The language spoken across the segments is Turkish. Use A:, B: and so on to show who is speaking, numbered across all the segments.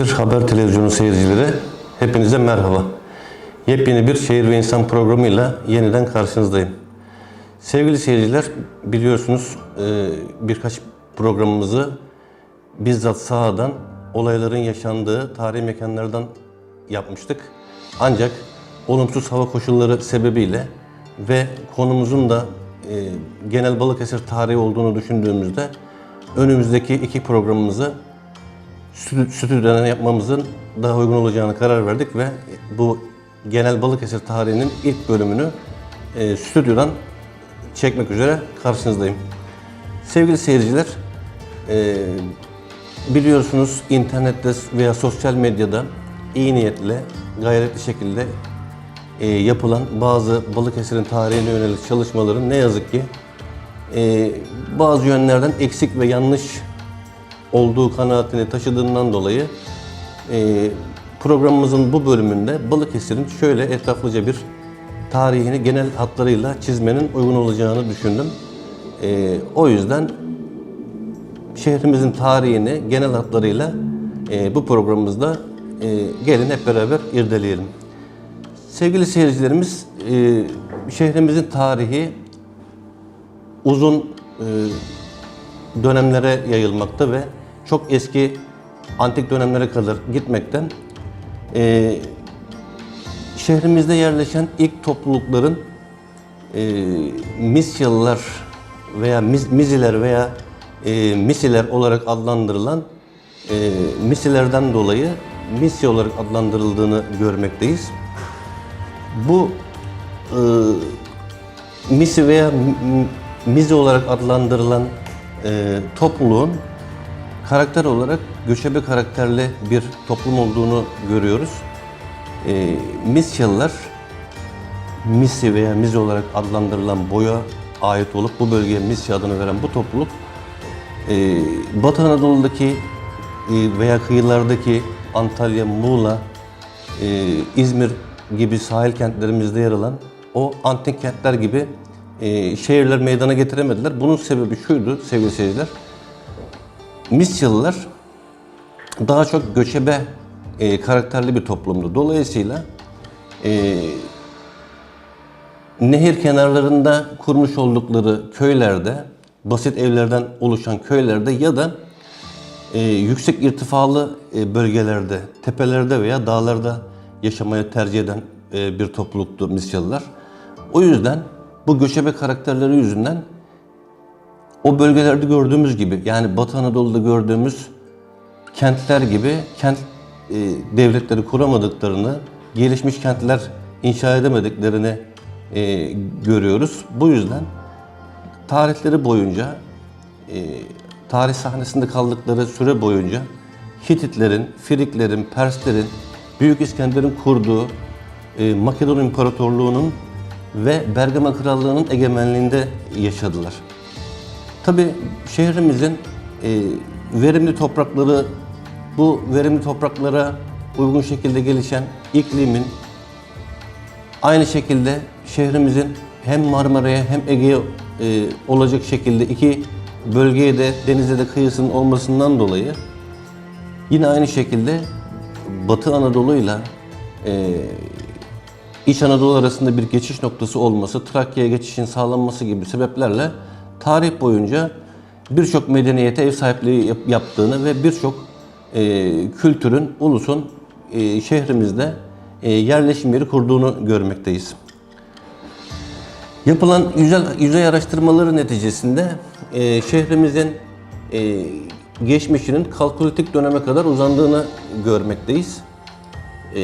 A: Balıkesir Haber Televizyonu seyircileri, hepinize merhaba. Yepyeni bir şehir ve insan programıyla yeniden karşınızdayım. Sevgili seyirciler, biliyorsunuz e, birkaç programımızı bizzat sahadan olayların yaşandığı tarihi mekanlardan yapmıştık. Ancak olumsuz hava koşulları sebebiyle ve konumuzun da e, genel Balıkesir tarihi olduğunu düşündüğümüzde önümüzdeki iki programımızı stü- stüdyodan yapmamızın daha uygun olacağını karar verdik ve bu genel Balıkesir tarihinin ilk bölümünü e, stüdyodan çekmek üzere karşınızdayım. Sevgili seyirciler, e, biliyorsunuz internette veya sosyal medyada iyi niyetle, gayretli şekilde e, yapılan bazı Balıkesir'in tarihine yönelik çalışmaların ne yazık ki e, bazı yönlerden eksik ve yanlış olduğu kanaatini taşıdığından dolayı e, programımızın bu bölümünde Balıkesir'in şöyle etraflıca bir tarihini genel hatlarıyla çizmenin uygun olacağını düşündüm. E, o yüzden şehrimizin tarihini genel hatlarıyla e, bu programımızda gelin hep beraber irdeleyelim. Sevgili seyircilerimiz, şehrimizin tarihi uzun dönemlere yayılmakta ve çok eski antik dönemlere kadar gitmekten e, şehrimizde yerleşen ilk toplulukların e, Misyalılar veya Mis- Miziler veya e, Misiler olarak adlandırılan e, Misilerden dolayı Misya olarak adlandırıldığını görmekteyiz. Bu e, Misi veya Mizi olarak adlandırılan e, topluluğun karakter olarak göçebe karakterli bir toplum olduğunu görüyoruz. E, Misyalılar Misi veya Mizi olarak adlandırılan boya ait olup bu bölgeye Misya adını veren bu topluluk e, Batı Anadolu'daki e, veya kıyılardaki Antalya, Muğla, e, İzmir gibi sahil kentlerimizde yer alan o antik kentler gibi e, şehirler meydana getiremediler. Bunun sebebi şuydu sevgili seyirciler. Misyalılar daha çok göçebe e, karakterli bir toplumdu. Dolayısıyla e, nehir kenarlarında kurmuş oldukları köylerde, basit evlerden oluşan köylerde ya da e, yüksek irtifalı e, bölgelerde, tepelerde veya dağlarda yaşamayı tercih eden e, bir topluluktu Misyalılar. O yüzden bu göçebe karakterleri yüzünden o bölgelerde gördüğümüz gibi yani Batı Anadolu'da gördüğümüz kentler gibi kent e, devletleri kuramadıklarını, gelişmiş kentler inşa edemediklerini e, görüyoruz. Bu yüzden tarihleri boyunca, e, tarih sahnesinde kaldıkları süre boyunca Hititlerin, Friklerin, Perslerin, Büyük İskender'in kurduğu e, Makedon İmparatorluğu'nun ve Bergama Krallığı'nın egemenliğinde yaşadılar. Tabii şehrimizin e, verimli toprakları, bu verimli topraklara uygun şekilde gelişen iklimin, aynı şekilde şehrimizin hem Marmara'ya hem Ege'ye e, olacak şekilde iki bölgeye de denize de kıyısının olmasından dolayı yine aynı şekilde Batı Anadolu'yla e, İç Anadolu arasında bir geçiş noktası olması, Trakya'ya geçişin sağlanması gibi sebeplerle tarih boyunca birçok medeniyete ev sahipliği yap- yaptığını ve birçok e, kültürün, ulusun e, şehrimizde e, yerleşim yeri kurduğunu görmekteyiz. Yapılan yüzey, yüzey araştırmaları neticesinde e, şehrimizin e, geçmişinin kalkolitik döneme kadar uzandığını görmekteyiz. E,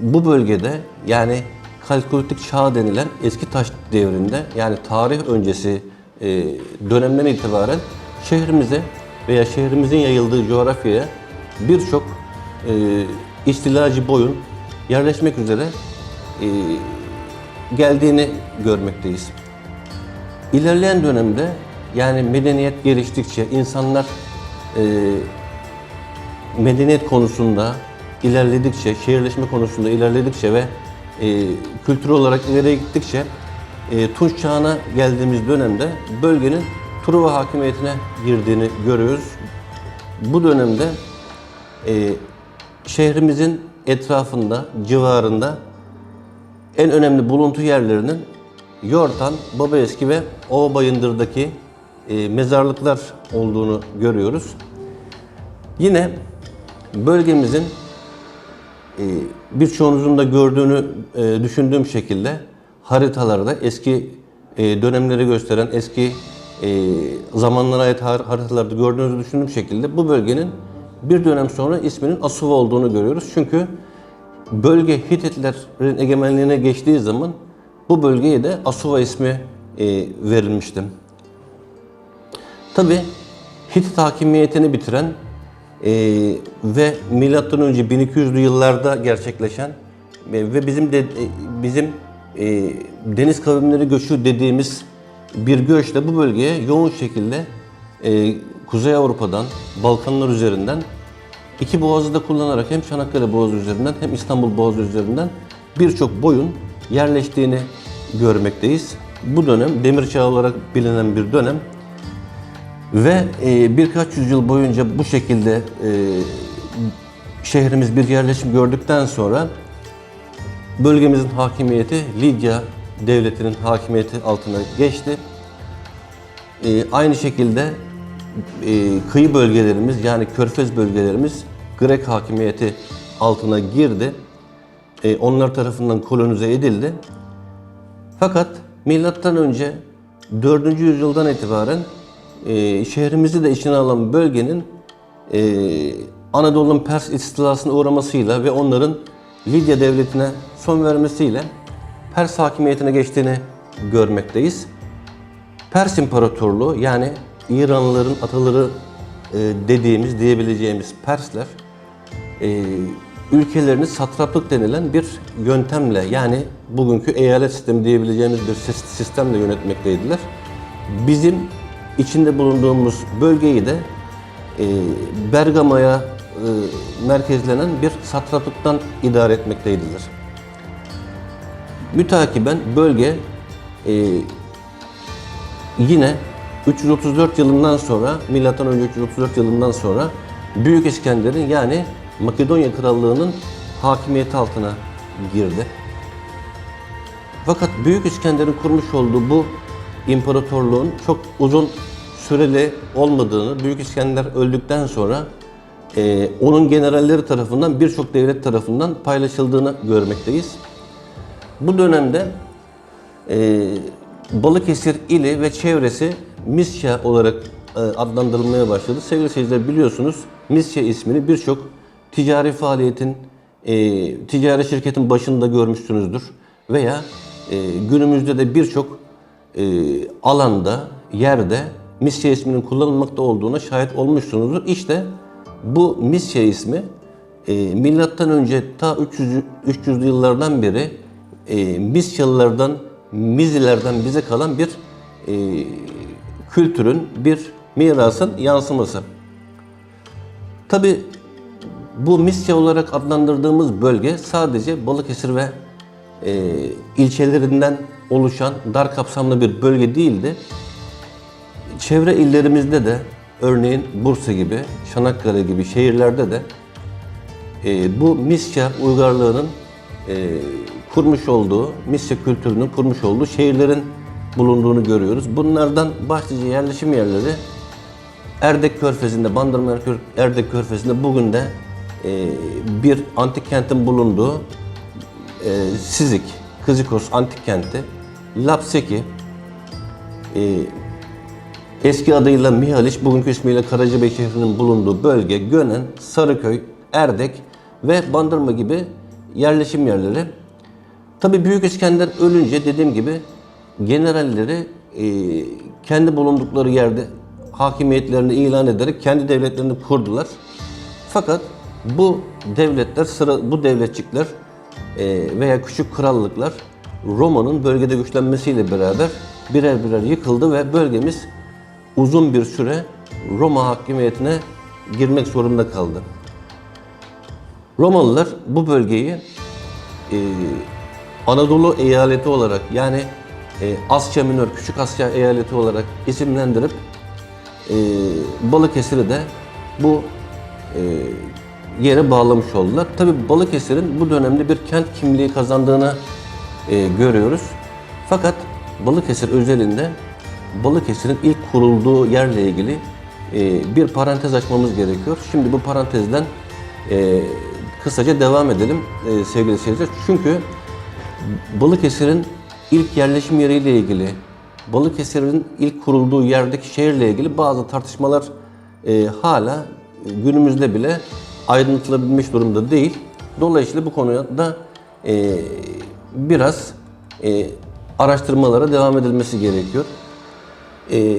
A: bu bölgede yani kalkolitik çağ denilen eski taş devrinde yani tarih öncesi dönemden itibaren şehrimize veya şehrimizin yayıldığı coğrafyaya birçok e, istilacı boyun yerleşmek üzere e, geldiğini görmekteyiz. İlerleyen dönemde yani medeniyet geliştikçe insanlar e, medeniyet konusunda ilerledikçe, şehirleşme konusunda ilerledikçe ve e, kültür olarak ileriye gittikçe e, Tunç çağına geldiğimiz dönemde bölgenin Truva hakimiyetine girdiğini görüyoruz. Bu dönemde e, şehrimizin etrafında, civarında en önemli buluntu yerlerinin Yortan, Babaeski ve Ova Bayındır'daki e, mezarlıklar olduğunu görüyoruz. Yine bölgemizin e, birçoğunuzun da gördüğünü e, düşündüğüm şekilde haritalarda eski e, dönemleri gösteren eski e, zamanlara ait har- haritalarda gördüğünüzü düşündüğüm şekilde bu bölgenin bir dönem sonra isminin Asuva olduğunu görüyoruz. Çünkü bölge Hititlerin egemenliğine geçtiği zaman bu bölgeye de Asuva ismi e, verilmişti. Tabi Hitit hakimiyetini bitiren e, ve milattan önce 1200'lü yıllarda gerçekleşen e, ve bizim de e, bizim e, deniz kavimleri göçü dediğimiz bir göçle bu bölgeye yoğun şekilde e, Kuzey Avrupa'dan, Balkanlar üzerinden iki boğazı da kullanarak hem Çanakkale Boğazı üzerinden hem İstanbul Boğazı üzerinden birçok boyun yerleştiğini görmekteyiz. Bu dönem demir çağı olarak bilinen bir dönem. Ve e, birkaç yüzyıl boyunca bu şekilde e, şehrimiz bir yerleşim gördükten sonra bölgemizin hakimiyeti Lidya devletinin hakimiyeti altına geçti. E, aynı şekilde e, kıyı bölgelerimiz yani körfez bölgelerimiz Grek hakimiyeti altına girdi. E, onlar tarafından kolonize edildi. Fakat milattan önce 4. yüzyıldan itibaren e, şehrimizi de içine alan bölgenin e, Anadolu'nun Pers istilasına uğramasıyla ve onların Lidya devletine son vermesiyle Pers hakimiyetine geçtiğini görmekteyiz. Pers İmparatorluğu yani İranlıların ataları e, dediğimiz, diyebileceğimiz Persler e, ülkelerini satraplık denilen bir yöntemle yani bugünkü eyalet sistemi diyebileceğimiz bir sis- sistemle yönetmekteydiler. Bizim içinde bulunduğumuz bölgeyi de e, Bergama'ya merkezlenen bir satraplıktan idare etmekteydiler. Mütakiben bölge e, yine 334 yılından sonra, milattan önce 334 yılından sonra Büyük İskender'in yani Makedonya Krallığı'nın hakimiyeti altına girdi. Fakat Büyük İskender'in kurmuş olduğu bu imparatorluğun çok uzun süreli olmadığını, Büyük İskender öldükten sonra e, onun generalleri tarafından birçok devlet tarafından paylaşıldığını görmekteyiz. Bu dönemde e, Balıkesir ili ve çevresi Misya olarak e, adlandırılmaya başladı. Sevgili seyirciler biliyorsunuz Misya ismini birçok ticari faaliyetin, e, ticari şirketin başında görmüşsünüzdür. Veya e, günümüzde de birçok e, alanda, yerde Misya isminin kullanılmakta olduğuna şahit olmuşsunuzdur. İşte bu Misya ismi e, milattan önce ta 300 300'lü yıllardan beri e, Misyalılardan, Mizilerden bize kalan bir e, kültürün, bir mirasın yansıması. Tabi bu Misya olarak adlandırdığımız bölge sadece Balıkesir ve e, ilçelerinden oluşan dar kapsamlı bir bölge değildi. Çevre illerimizde de örneğin Bursa gibi, Çanakkale gibi şehirlerde de e, bu Misya uygarlığının e, kurmuş olduğu, Misya kültürünün kurmuş olduğu şehirlerin bulunduğunu görüyoruz. Bunlardan başlıca yerleşim yerleri Erdek Körfezi'nde, Bandırma Erdek Körfezi'nde bugün de e, bir antik kentin bulunduğu e, Sizik, Kızikos antik kenti, Lapseki, e, eski adıyla Mihaliç, bugünkü ismiyle Karacabey şehrinin bulunduğu bölge, Gönen, Sarıköy, Erdek ve Bandırma gibi yerleşim yerleri. Tabi Büyük İskender ölünce dediğim gibi generalleri e, kendi bulundukları yerde hakimiyetlerini ilan ederek kendi devletlerini kurdular. Fakat bu devletler, sıra, bu devletçikler e, veya küçük krallıklar Roma'nın bölgede güçlenmesiyle beraber birer birer yıkıldı ve bölgemiz uzun bir süre Roma hakimiyetine girmek zorunda kaldı. Romalılar bu bölgeyi e, Anadolu eyaleti olarak yani e, Asya Minör, Küçük Asya eyaleti olarak isimlendirip e, Balıkesir'i de bu e, yere bağlamış oldular. Tabi Balıkesir'in bu dönemde bir kent kimliği kazandığını e, görüyoruz. Fakat Balıkesir özelinde Balıkesir'in ilk kurulduğu yerle ilgili e, bir parantez açmamız gerekiyor. Şimdi bu parantezden e, kısaca devam edelim e, sevgili seyirciler. Çünkü Balıkesir'in ilk yerleşim yeriyle ilgili, Balıkesir'in ilk kurulduğu yerdeki şehirle ilgili bazı tartışmalar e, hala günümüzde bile aydınlatılabilmiş durumda değil. Dolayısıyla bu konuya da e, biraz e, araştırmalara devam edilmesi gerekiyor. E,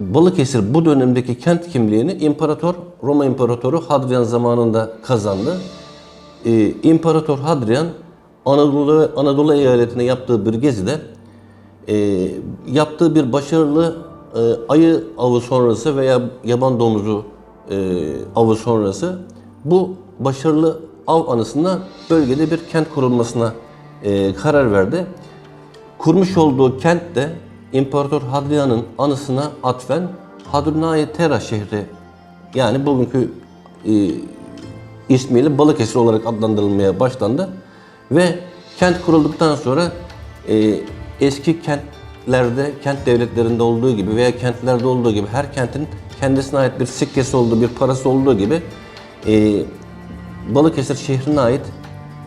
A: Balıkesir bu dönemdeki kent kimliğini İmparator Roma İmparatoru Hadrian zamanında kazandı. Ee, İmparator Hadrian Anadolu Anadolu eyaletine yaptığı bir gezide e, yaptığı bir başarılı e, ayı avı sonrası veya yaban domuzu e, avı sonrası bu başarılı av anısına bölgede bir kent kurulmasına e, karar verdi. Kurmuş olduğu kent de İmparator Hadrian'ın anısına atfen Hadrunaye Tera şehri yani bugünkü e, ismiyle Balıkesir olarak adlandırılmaya başlandı. Ve kent kurulduktan sonra e, eski kentlerde, kent devletlerinde olduğu gibi veya kentlerde olduğu gibi her kentin kendisine ait bir sikkesi olduğu, bir parası olduğu gibi e, Balıkesir şehrine ait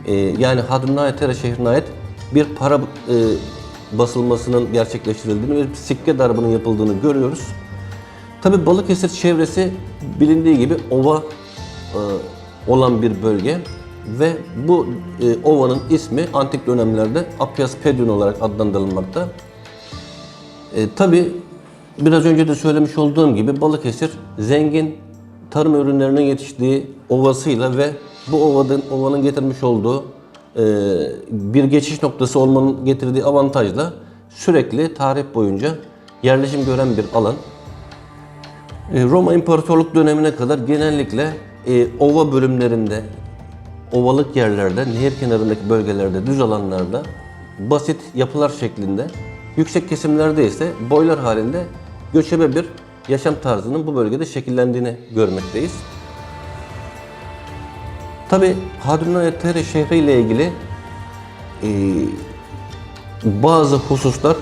A: e, yani Hadrunaye Tera şehrine ait bir para e, basılmasının gerçekleştirildiğini ve sikke darbının yapıldığını görüyoruz. Tabi Balıkesir çevresi bilindiği gibi ova e, olan bir bölge ve bu e, ovanın ismi antik dönemlerde Apyas Pedion olarak adlandırılmakta. E, Tabi biraz önce de söylemiş olduğum gibi Balıkesir zengin tarım ürünlerinin yetiştiği ovasıyla ve bu ovanın, ovanın getirmiş olduğu e, bir geçiş noktası olmanın getirdiği avantajla sürekli tarih boyunca yerleşim gören bir alan. E, Roma İmparatorluk dönemine kadar genellikle e, ova bölümlerinde, ovalık yerlerde, nehir kenarındaki bölgelerde, düz alanlarda basit yapılar şeklinde, yüksek kesimlerde ise boylar halinde göçebe bir yaşam tarzının bu bölgede şekillendiğini görmekteyiz. Tabi Hadrunayetere şehri ile ilgili e, bazı hususlar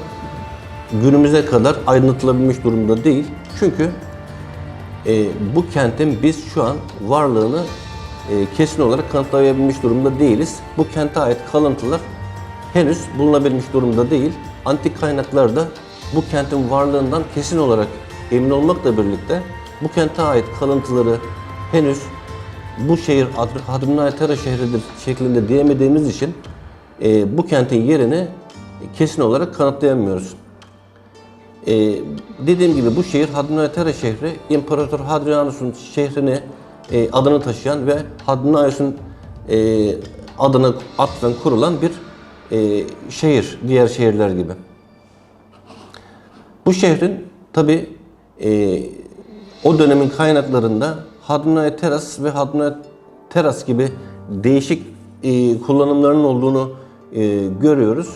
A: günümüze kadar aydınlatılabilmiş durumda değil. Çünkü e, bu kentin biz şu an varlığını kesin olarak kanıtlayabilmiş durumda değiliz. Bu kente ait kalıntılar henüz bulunabilmiş durumda değil. Antik kaynaklarda bu kentin varlığından kesin olarak emin olmakla birlikte bu kente ait kalıntıları henüz bu şehir Hadrunaytara şehridir şeklinde diyemediğimiz için e, bu kentin yerini kesin olarak kanıtlayamıyoruz. E, dediğim gibi bu şehir Hadrunaytara şehri İmparator Hadrianus'un şehrini e, adını taşıyan ve Hadrianus'un e, adını atfen kurulan bir e, şehir diğer şehirler gibi. Bu şehrin tabi e, o dönemin kaynaklarında Hadrunay Teras ve Hadrunay Teras gibi değişik kullanımlarının olduğunu görüyoruz.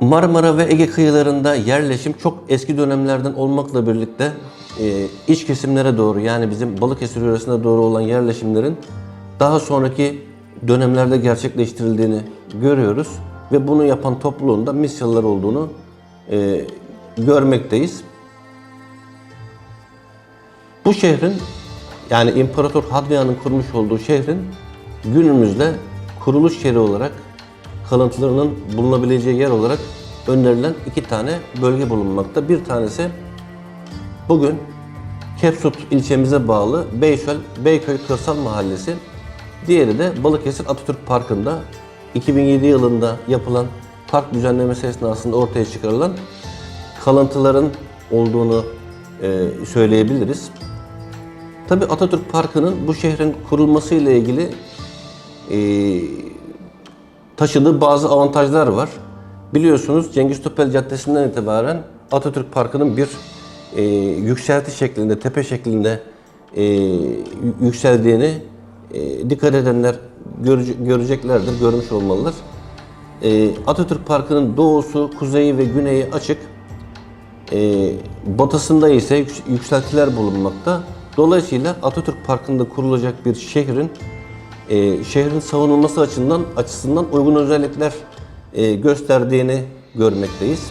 A: Marmara ve Ege kıyılarında yerleşim çok eski dönemlerden olmakla birlikte e, iç kesimlere doğru yani bizim Balıkesir yöresine doğru olan yerleşimlerin daha sonraki dönemlerde gerçekleştirildiğini görüyoruz ve bunu yapan topluluğun da Misyalılar olduğunu e, görmekteyiz. Bu şehrin yani İmparator Hadrian'ın kurmuş olduğu şehrin günümüzde kuruluş yeri olarak kalıntılarının bulunabileceği yer olarak önerilen iki tane bölge bulunmakta. Bir tanesi bugün Kepsut ilçemize bağlı Beysel, Beyköy Kırsal Mahallesi. Diğeri de Balıkesir Atatürk Parkı'nda 2007 yılında yapılan park düzenlemesi esnasında ortaya çıkarılan kalıntıların olduğunu e, söyleyebiliriz. Tabi Atatürk Parkı'nın bu şehrin kurulması ile ilgili e, taşıdığı bazı avantajlar var. Biliyorsunuz Cengiz Topel Caddesi'nden itibaren Atatürk Parkı'nın bir e, yükselti şeklinde, tepe şeklinde e, yükseldiğini e, dikkat edenler görece, göreceklerdir, görmüş olmalıdır. E, Atatürk Parkı'nın doğusu, kuzeyi ve güneyi açık. e, batısında ise yüks- yükseltiler bulunmakta. Dolayısıyla Atatürk Parkı'nda kurulacak bir şehrin e, şehrin savunulması açısından açısından uygun özellikler e, gösterdiğini görmekteyiz.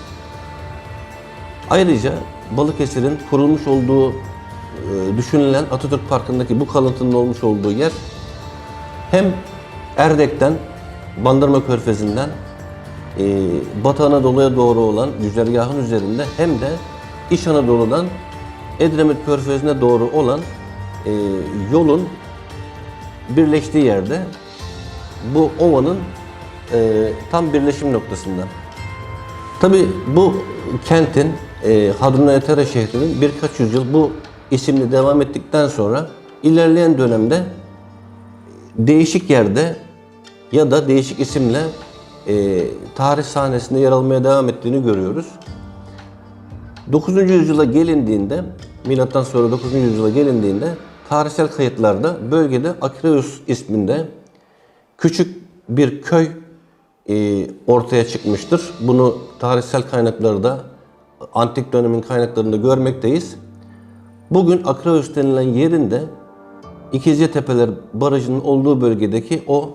A: Ayrıca Balıkesir'in kurulmuş olduğu e, düşünülen Atatürk Parkı'ndaki bu kalıntının olmuş olduğu yer hem Erdek'ten, Bandırma Körfezi'nden e, Batı Anadolu'ya doğru olan güzergahın üzerinde hem de İç Anadolu'dan Edremit Körfezi'ne doğru olan e, yolun birleştiği yerde bu ovanın tam birleşim noktasında. Tabi bu kentin e, Hadrunayetere şehrinin birkaç yüzyıl bu isimle devam ettikten sonra ilerleyen dönemde değişik yerde ya da değişik isimle e, tarih sahnesinde yer almaya devam ettiğini görüyoruz. 9. yüzyıla gelindiğinde, milattan sonra 9. yüzyıla gelindiğinde tarihsel kayıtlarda bölgede Akreus isminde küçük bir köy e, ortaya çıkmıştır. Bunu tarihsel kaynaklarda, antik dönemin kaynaklarında görmekteyiz. Bugün Akreus denilen yerinde İkizce Tepeler Barajı'nın olduğu bölgedeki o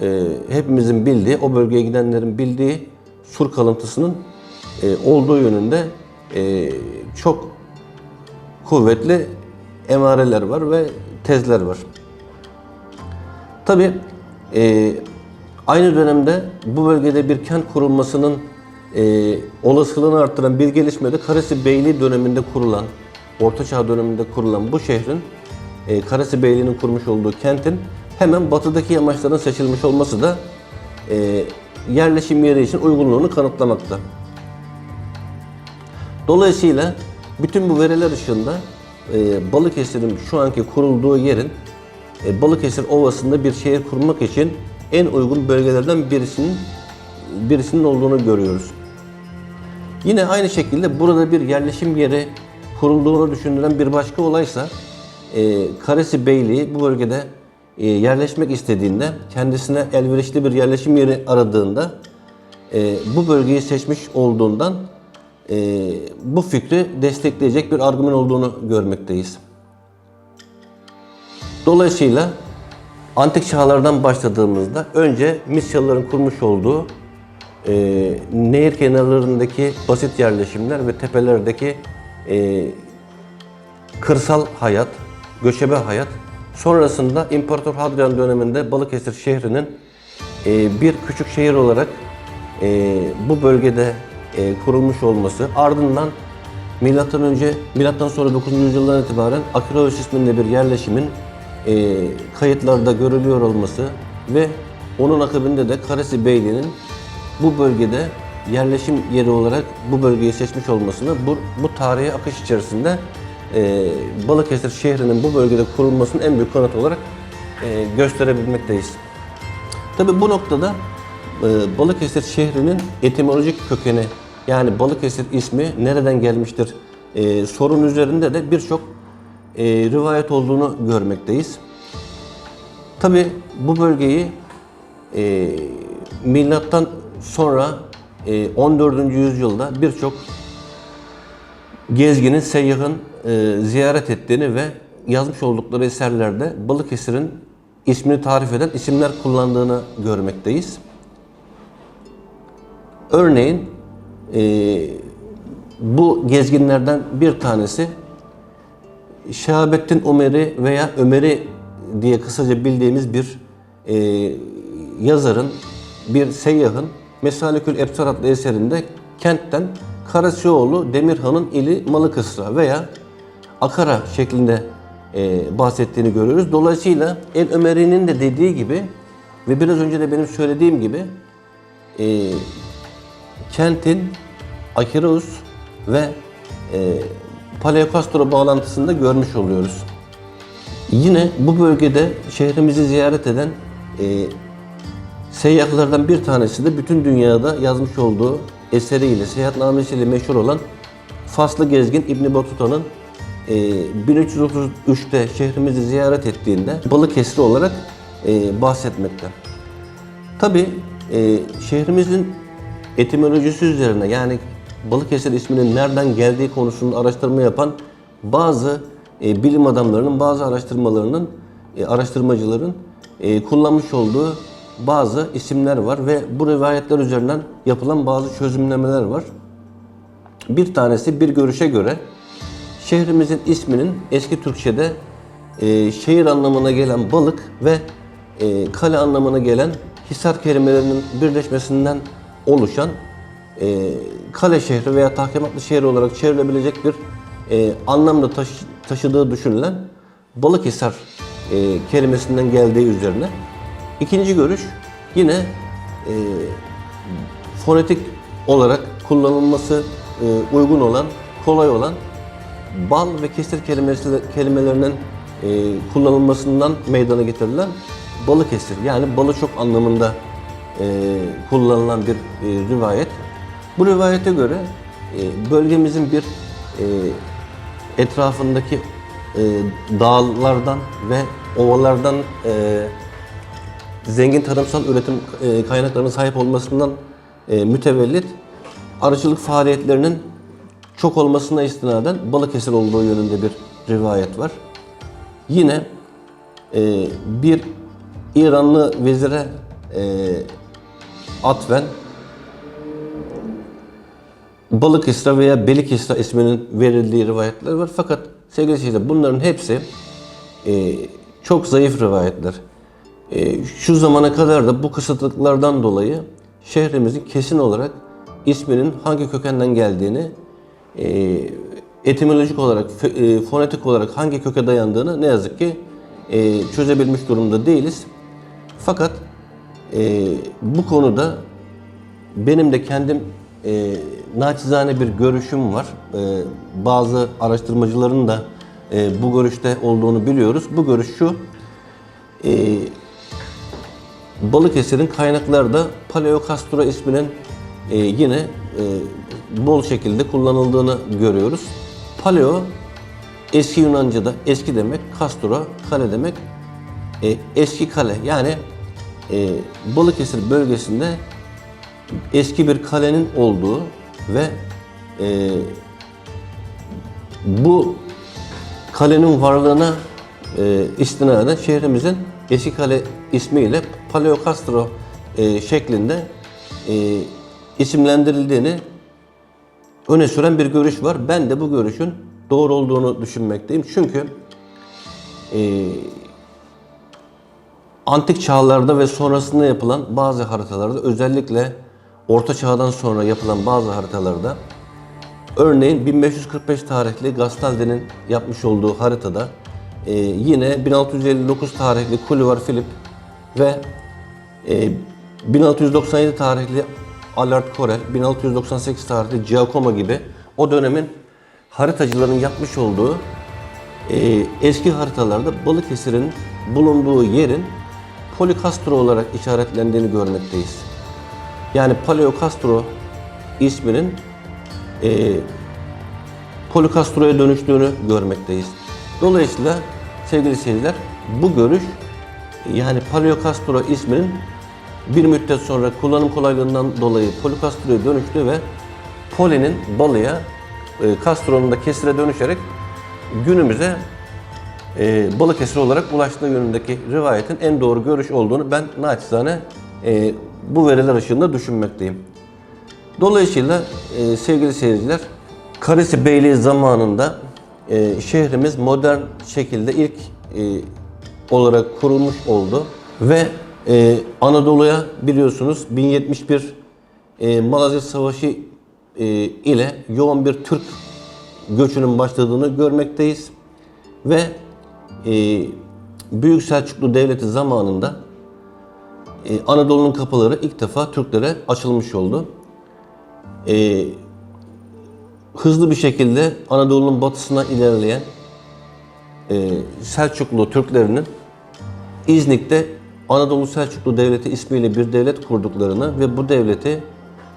A: e, hepimizin bildiği, o bölgeye gidenlerin bildiği sur kalıntısının e, olduğu yönünde e, çok kuvvetli emareler var ve tezler var. Tabi aynı dönemde bu bölgede bir kent kurulmasının e, olasılığını arttıran bir gelişme de Karasi Beyliği döneminde kurulan, Orta Çağ döneminde kurulan bu şehrin e, Karasi Beyliği'nin kurmuş olduğu kentin hemen batıdaki yamaçların seçilmiş olması da e, yerleşim yeri için uygunluğunu kanıtlamakta. Dolayısıyla bütün bu veriler ışığında e, Balıkesir'in şu anki kurulduğu yerin e, Balıkesir Ovası'nda bir şehir kurmak için en uygun bölgelerden birisinin birisinin olduğunu görüyoruz. Yine aynı şekilde burada bir yerleşim yeri kurulduğunu düşünülen bir başka olaysa e, Karesi Beyliği bu bölgede e, yerleşmek istediğinde kendisine elverişli bir yerleşim yeri aradığında e, bu bölgeyi seçmiş olduğundan e, bu fikri destekleyecek bir argüman olduğunu görmekteyiz. Dolayısıyla antik çağlardan başladığımızda önce Misyalıların kurmuş olduğu e, nehir kenarlarındaki basit yerleşimler ve tepelerdeki e, kırsal hayat, göçebe hayat, sonrasında İmparator Hadrian döneminde Balıkesir şehrinin e, bir küçük şehir olarak e, bu bölgede e, kurulmuş olması, ardından milattan önce, milattan sonra 9. yüzyıldan itibaren Akiroğuz isminde bir yerleşimin e, kayıtlarda görülüyor olması ve onun akabinde de Karasi Beyliği'nin bu bölgede yerleşim yeri olarak bu bölgeyi seçmiş olmasını bu, bu tarihi akış içerisinde e, Balıkesir şehrinin bu bölgede kurulmasının en büyük kanıt olarak e, gösterebilmekteyiz. Tabi bu noktada e, Balıkesir şehrinin etimolojik kökeni yani Balıkesir ismi nereden gelmiştir e, sorun üzerinde de birçok e, rivayet olduğunu görmekteyiz. Tabi bu bölgeyi e, milattan sonra e, 14. yüzyılda birçok gezginin, seyyahın e, ziyaret ettiğini ve yazmış oldukları eserlerde Balıkesir'in ismini tarif eden isimler kullandığını görmekteyiz. Örneğin e, bu gezginlerden bir tanesi Şahabettin Ömer'i veya Ömer'i diye kısaca bildiğimiz bir e, yazarın, bir seyyahın Mesalikül Ebsar adlı eserinde kentten Karasioğlu Demirhan'ın ili Malıkısra veya Akara şeklinde e, bahsettiğini görüyoruz. Dolayısıyla El Ömeri'nin de dediği gibi ve biraz önce de benim söylediğim gibi e, kentin Akiros ve e, Paleokastro bağlantısında görmüş oluyoruz. Yine bu bölgede şehrimizi ziyaret eden e, seyyahlardan bir tanesi de bütün dünyada yazmış olduğu eseriyle, seyahatnamesiyle meşhur olan Faslı Gezgin İbni Batuta'nın e, 1333'te şehrimizi ziyaret ettiğinde Balıkesir olarak e, bahsetmekte. Tabi şehrimizin etimolojisi üzerine yani Balıkesir isminin nereden geldiği konusunda araştırma yapan bazı e, bilim adamlarının, bazı araştırmalarının, e, araştırmacıların e, kullanmış olduğu bazı isimler var ve bu rivayetler üzerinden yapılan bazı çözümlemeler var. Bir tanesi bir görüşe göre şehrimizin isminin eski Türkçe'de e, şehir anlamına gelen balık ve e, kale anlamına gelen hisar kelimelerinin birleşmesinden oluşan e, kale şehri veya tahkimatlı şehir olarak çevrilebilecek bir e, anlamda taşı- taşıdığı düşünülen Balıkhisar e, kelimesinden geldiği üzerine. İkinci görüş yine e, fonetik olarak kullanılması e, uygun olan, kolay olan bal ve kesir kelimesi, kelimelerinin e, kullanılmasından meydana getirilen Balıkesir yani balı çok anlamında e, kullanılan bir e, rivayet. Bu rivayete göre e, bölgemizin bir e, etrafındaki e, dağlardan ve ovalardan e, zengin tarımsal üretim e, kaynaklarına sahip olmasından e, mütevellit arıcılık faaliyetlerinin çok olmasına istinaden Balıkesir olduğu yönünde bir rivayet var. Yine e, bir İranlı vezire e, atfen Balıkesir veya Belikesir isminin verildiği rivayetler var. Fakat sevgili seyirciler bunların hepsi çok zayıf rivayetler. E, şu zamana kadar da bu kısıtlıklardan dolayı şehrimizin kesin olarak isminin hangi kökenden geldiğini, e, etimolojik olarak, e, fonetik olarak hangi köke dayandığını ne yazık ki e, çözebilmiş durumda değiliz. Fakat bu konuda benim de kendim e, naçizane bir görüşüm var. E, bazı araştırmacıların da e, bu görüşte olduğunu biliyoruz. Bu görüş şu, e, Balıkesir'in kaynaklarda Paleokastro isminin e, yine e, bol şekilde kullanıldığını görüyoruz. Paleo eski Yunanca'da eski demek, Kastro kale demek. E, eski kale yani e, Balıkesir bölgesinde eski bir kalenin olduğu ve e, bu kalenin varlığına e, istinaden şehrimizin eski kale ismiyle Paleokastro e, şeklinde e, isimlendirildiğini öne süren bir görüş var. Ben de bu görüşün doğru olduğunu düşünmekteyim. Çünkü e, antik çağlarda ve sonrasında yapılan bazı haritalarda özellikle Orta Çağ'dan sonra yapılan bazı haritalarda örneğin 1545 tarihli Gastaldi'nin yapmış olduğu haritada e, yine 1659 tarihli Kulvar Philip ve e, 1697 tarihli Allard Corel, 1698 tarihli Giacomo gibi o dönemin haritacıların yapmış olduğu e, eski haritalarda Balıkesir'in bulunduğu yerin Polikastro olarak işaretlendiğini görmekteyiz. Yani Paleokastro isminin e, Polikastro'ya dönüştüğünü görmekteyiz. Dolayısıyla sevgili seyirciler bu görüş yani Paleokastro isminin bir müddet sonra kullanım kolaylığından dolayı Polikastro'ya dönüştü ve Poli'nin balıya, e, Castro'nun da kesire dönüşerek günümüze e, Balıkesir olarak ulaştığı yönündeki rivayetin en doğru görüş olduğunu ben naçizane e, bu veriler ışığında düşünmekteyim. Dolayısıyla e, sevgili seyirciler, Karesi Beyliği zamanında e, şehrimiz modern şekilde ilk e, olarak kurulmuş oldu ve e, Anadolu'ya biliyorsunuz 1071 e, Malazgirt Savaşı e, ile yoğun bir Türk göçünün başladığını görmekteyiz ve e, Büyük Selçuklu Devleti zamanında e, Anadolu'nun kapıları ilk defa Türklere açılmış oldu. E, hızlı bir şekilde Anadolu'nun batısına ilerleyen e, Selçuklu Türklerinin İznik'te Anadolu Selçuklu Devleti ismiyle bir devlet kurduklarını ve bu devleti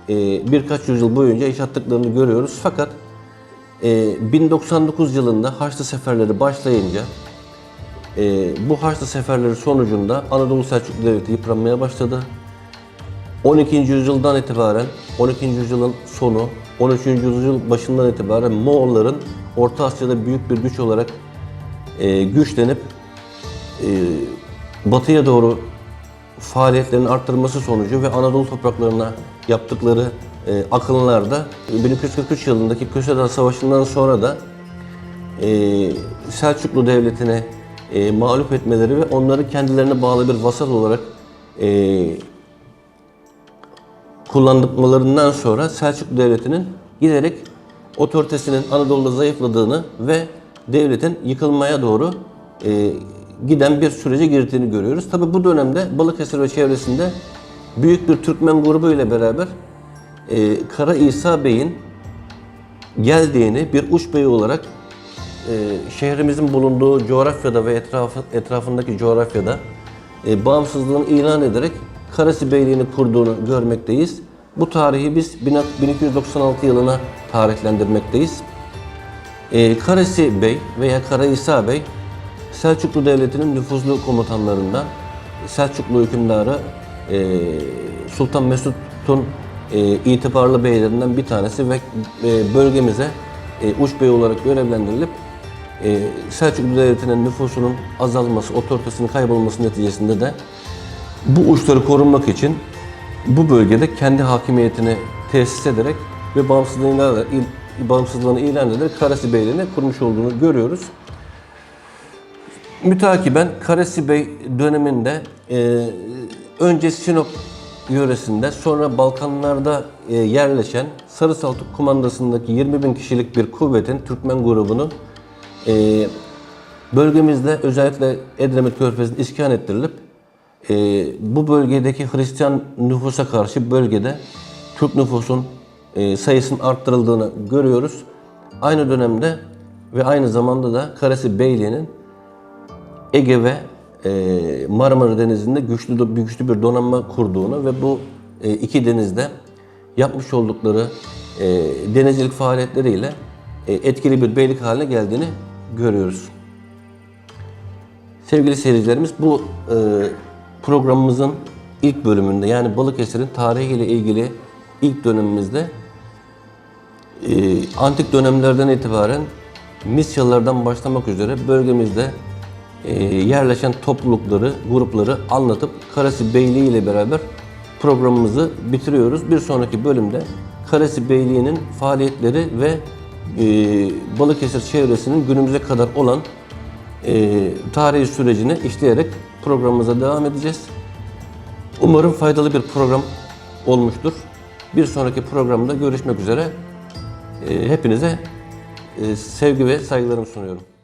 A: e, birkaç yüzyıl boyunca yaşattıklarını görüyoruz. Fakat e, 1099 yılında Haçlı seferleri başlayınca e, bu Haçlı seferleri sonucunda Anadolu Selçuklu Devleti yıpranmaya başladı. 12. yüzyıldan itibaren 12. yüzyılın sonu 13. yüzyıl başından itibaren Moğolların Orta Asya'da büyük bir güç olarak e, güçlenip e, batıya doğru faaliyetlerin arttırması sonucu ve Anadolu topraklarına yaptıkları e, akınlarda 1243 yılındaki Köseda Savaşı'ndan sonra da e, Selçuklu Devleti'ne e, mağlup etmeleri ve onları kendilerine bağlı bir vasat olarak e, kullanmalarından sonra Selçuklu Devleti'nin giderek otoritesinin Anadolu'da zayıfladığını ve devletin yıkılmaya doğru e, giden bir sürece girdiğini görüyoruz. Tabi bu dönemde Balıkesir ve çevresinde büyük bir Türkmen grubu ile beraber e, Kara İsa Bey'in geldiğini bir uç beyi olarak e, şehrimizin bulunduğu coğrafyada ve etrafı, etrafındaki coğrafyada e, bağımsızlığını ilan ederek Karasi Beyliğini kurduğunu görmekteyiz. Bu tarihi biz 1296 yılına tarihlendirmekteyiz. E, Karasi Bey veya Kara İsa Bey Selçuklu Devleti'nin nüfuzlu komutanlarından Selçuklu hükümdarı e, Sultan Mesud'un e, itibarlı beylerinden bir tanesi ve e, bölgemize e, uç bey olarak görevlendirilip e, Selçuklu Devleti'nin nüfusunun azalması, otoritesinin kaybolması neticesinde de bu uçları korunmak için bu bölgede kendi hakimiyetini tesis ederek ve bağımsızlığını bağımsızlığını ilan ederek Karasi Beyliğini kurmuş olduğunu görüyoruz. Mütakiben Karasi Bey döneminde e, önce Sinop yöresinde sonra Balkanlarda e, yerleşen Sarı Saltuk Kumandası'ndaki 20 bin kişilik bir kuvvetin Türkmen grubunun e, bölgemizde özellikle Edremit Körfezi'ne iskan ettirilip e, bu bölgedeki Hristiyan nüfusa karşı bölgede Türk nüfusun e, sayısının arttırıldığını görüyoruz. Aynı dönemde ve aynı zamanda da Karasi Beyliği'nin Ege ve e, Marmara Denizi'nde güçlü güçlü bir donanma kurduğunu ve bu e, iki denizde yapmış oldukları e, denizcilik faaliyetleriyle e, etkili bir beylik haline geldiğini görüyoruz. Sevgili seyircilerimiz bu e, programımızın ilk bölümünde yani Balıkesir'in tarihiyle ilgili ilk dönemimizde e, antik dönemlerden itibaren Misyalılardan başlamak üzere bölgemizde yerleşen toplulukları, grupları anlatıp Karasi Beyliği ile beraber programımızı bitiriyoruz. Bir sonraki bölümde Karasi Beyliği'nin faaliyetleri ve e, Balıkesir çevresinin günümüze kadar olan e, tarihi sürecini işleyerek programımıza devam edeceğiz. Umarım faydalı bir program olmuştur. Bir sonraki programda görüşmek üzere. E, hepinize e, sevgi ve saygılarımı sunuyorum.